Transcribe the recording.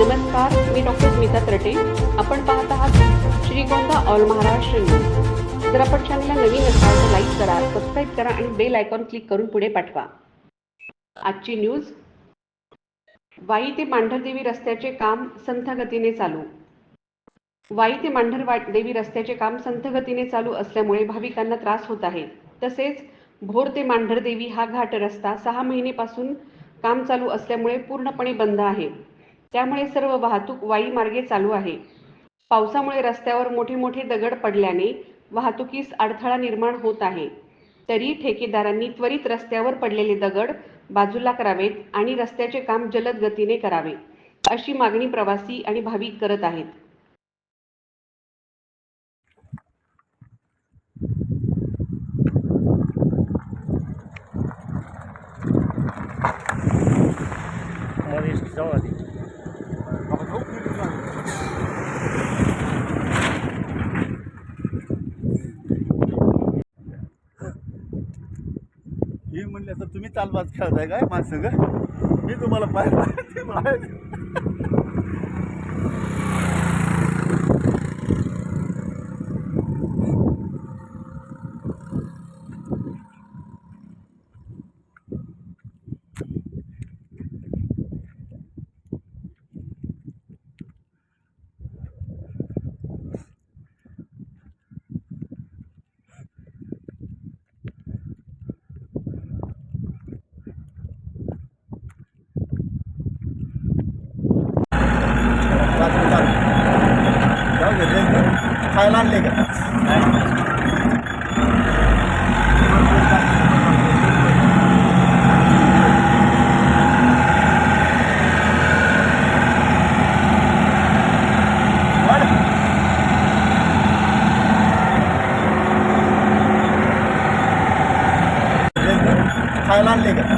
नमस्कार मी डॉक्टर स्मिता तरटे. आपण पाहत आहात श्रीगोंदा ऑल महाराष्ट्र न्यूज. जर आपण चॅनलला नवीन असाल तर लाईक करा सबस्क्राईब करा आणि बेल आयकॉन क्लिक करून पुढे पाठवा. आजची न्यूज. वाई ते मांढरदेवी रस्त्याचे काम संथ गतीने चालू. वाई ते मांढर देवी रस्त्याचे काम संथ गतीने चालू असल्यामुळे भाविकांना त्रास होत आहे. तसेच भोर ते मांढरदेवी हा घाट रस्ता सहा महिनेपासून काम चालू असल्यामुळे पूर्णपणे बंद आहे. त्यामुळे सर्व वाहतूक वाई मार्गे चालू आहे. पावसामुळे रस्त्यावर मोठे मोठे दगड पडल्याने वाहतुकीस अडथळा निर्माण होत आहे. तरी ठेकेदारांनी त्वरित रस्त्यावर पडलेले दगड बाजूला करावेत आणि रस्त्याचे काम जलद गतीने करावे अशी मागणी प्रवासी आणि भाविक करत आहेत. मध्ये जाऊ हे मी म्हणले तर तुम्ही चालबाज खेळताय काय माणसं ग मी तुम्हाला पाहिजे जाऊ दे, दे, दे. खायला आणले का खायला आणले का